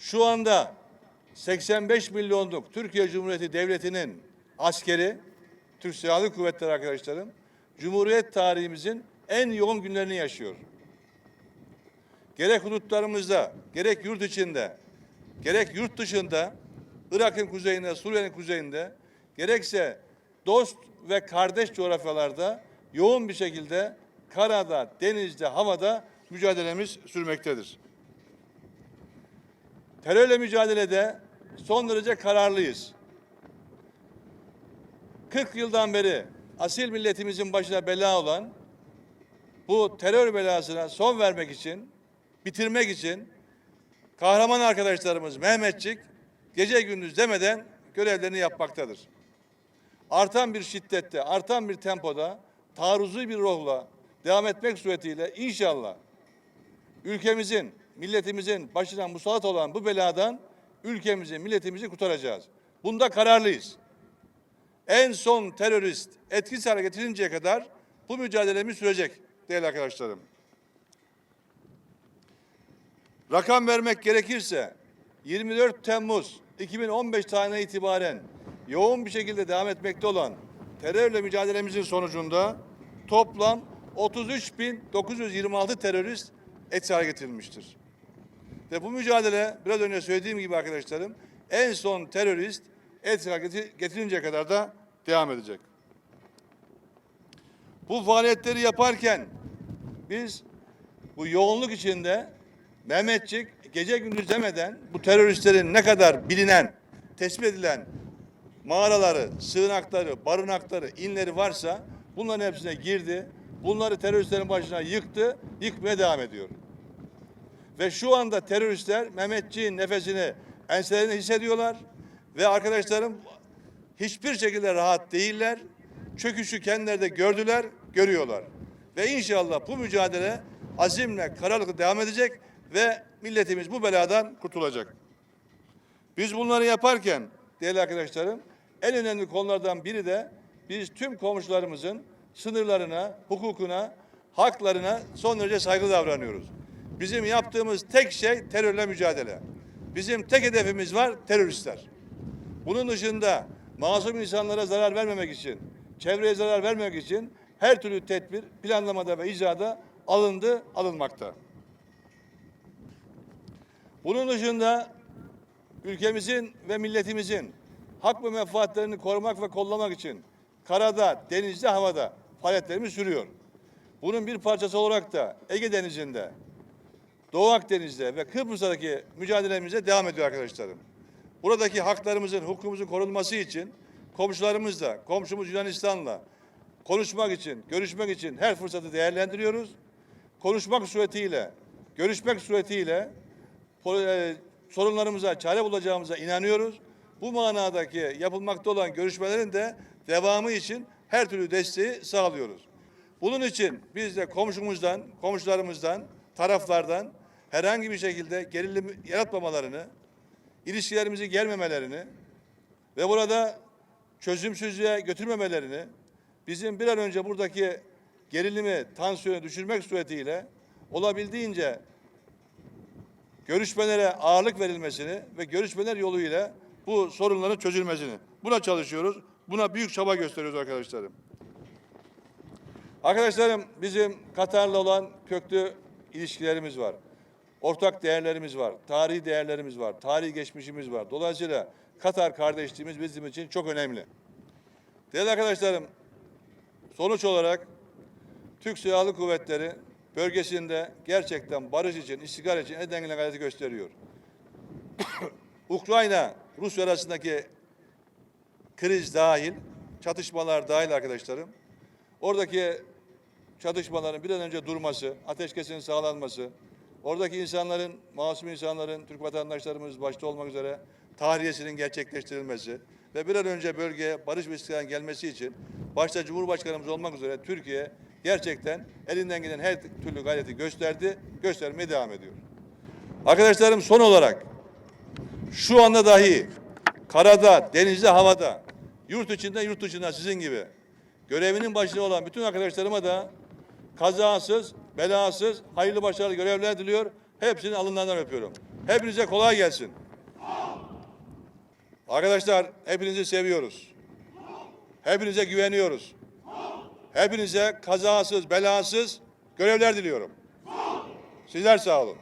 Şu anda 85 milyonluk Türkiye Cumhuriyeti Devleti'nin askeri, Türk Silahlı Kuvvetleri arkadaşlarım, Cumhuriyet tarihimizin en yoğun günlerini yaşıyor. Gerek hudutlarımızda, gerek yurt içinde, gerek yurt dışında, Irak'ın kuzeyinde, Suriye'nin kuzeyinde, gerekse dost ve kardeş coğrafyalarda yoğun bir şekilde karada, denizde, havada mücadelemiz sürmektedir. Terörle mücadelede son derece kararlıyız. 40 yıldan beri asil milletimizin başına bela olan bu terör belasına son vermek için, bitirmek için kahraman arkadaşlarımız Mehmetçik gece gündüz demeden görevlerini yapmaktadır. Artan bir şiddette, artan bir tempoda, taarruzu bir ruhla devam etmek suretiyle inşallah ülkemizin, milletimizin başına musallat olan bu beladan ülkemizi, milletimizi kurtaracağız. Bunda kararlıyız. En son terörist etkisiz hale getirinceye kadar bu mücadelemiz sürecek değerli arkadaşlarım. Rakam vermek gerekirse 24 Temmuz 2015 tarihine itibaren yoğun bir şekilde devam etmekte olan terörle mücadelemizin sonucunda toplam 33.926 terörist etkisiz hale getirilmiştir. Ve bu mücadele biraz önce söylediğim gibi arkadaşlarım en son terörist etkisiz hale kadar da devam edecek. Bu faaliyetleri yaparken biz bu yoğunluk içinde Mehmetçik gece gündüz demeden bu teröristlerin ne kadar bilinen, tespit edilen mağaraları, sığınakları, barınakları, inleri varsa bunların hepsine girdi. Bunları teröristlerin başına yıktı, yıkmaya devam ediyor. Ve şu anda teröristler Mehmetçiğin nefesini enselerinde hissediyorlar. Ve arkadaşlarım hiçbir şekilde rahat değiller. Çöküşü kendileri de gördüler, görüyorlar. Ve inşallah bu mücadele azimle, kararlılıkla devam edecek ve milletimiz bu beladan kurtulacak. Biz bunları yaparken değerli arkadaşlarım en önemli konulardan biri de biz tüm komşularımızın sınırlarına, hukukuna, haklarına son derece saygılı davranıyoruz. Bizim yaptığımız tek şey terörle mücadele. Bizim tek hedefimiz var teröristler. Bunun dışında masum insanlara zarar vermemek için, çevreye zarar vermemek için her türlü tedbir planlamada ve icrada alındı, alınmakta. Bunun dışında ülkemizin ve milletimizin hak ve menfaatlerini korumak ve kollamak için karada, denizde, havada faaliyetlerimiz sürüyor. Bunun bir parçası olarak da Ege Denizi'nde, Doğu Akdeniz'de ve Kıbrıs'taki mücadelemize devam ediyor arkadaşlarım. Buradaki haklarımızın, hukukumuzun korunması için komşularımızla, komşumuz Yunanistan'la konuşmak için, görüşmek için her fırsatı değerlendiriyoruz. Konuşmak suretiyle, görüşmek suretiyle e, sorunlarımıza çare bulacağımıza inanıyoruz. Bu manadaki yapılmakta olan görüşmelerin de devamı için her türlü desteği sağlıyoruz. Bunun için biz de komşumuzdan, komşularımızdan, taraflardan herhangi bir şekilde gerilim yaratmamalarını, ilişkilerimizi germemelerini ve burada çözümsüzlüğe götürmemelerini, bizim bir an önce buradaki gerilimi, tansiyonu düşürmek suretiyle olabildiğince görüşmelere ağırlık verilmesini ve görüşmeler yoluyla bu sorunların çözülmesini. Buna çalışıyoruz. Buna büyük çaba gösteriyoruz arkadaşlarım. Arkadaşlarım bizim Katar'la olan köklü ilişkilerimiz var. Ortak değerlerimiz var. Tarihi değerlerimiz var. Tarihi geçmişimiz var. Dolayısıyla Katar kardeşliğimiz bizim için çok önemli. Değerli arkadaşlarım, sonuç olarak Türk Silahlı Kuvvetleri bölgesinde gerçekten barış için, istikrar için en gayreti gösteriyor. Ukrayna, Rusya arasındaki kriz dahil, çatışmalar dahil arkadaşlarım. Oradaki çatışmaların bir an önce durması, ateşkesin sağlanması, oradaki insanların, masum insanların, Türk vatandaşlarımız başta olmak üzere tahriyesinin gerçekleştirilmesi ve bir an önce bölgeye barış ve istikrarın gelmesi için başta Cumhurbaşkanımız olmak üzere Türkiye gerçekten elinden gelen her türlü gayreti gösterdi, göstermeye devam ediyor. Arkadaşlarım son olarak şu anda dahi karada, denizde, havada, yurt içinde, yurt dışında sizin gibi görevinin başında olan bütün arkadaşlarıma da kazasız, belasız, hayırlı başarılı görevler diliyor. Hepsinin alınlarından öpüyorum. Hepinize kolay gelsin. Arkadaşlar hepinizi seviyoruz. Hepinize güveniyoruz. Hepinize kazasız belasız görevler diliyorum. Sizler sağ olun.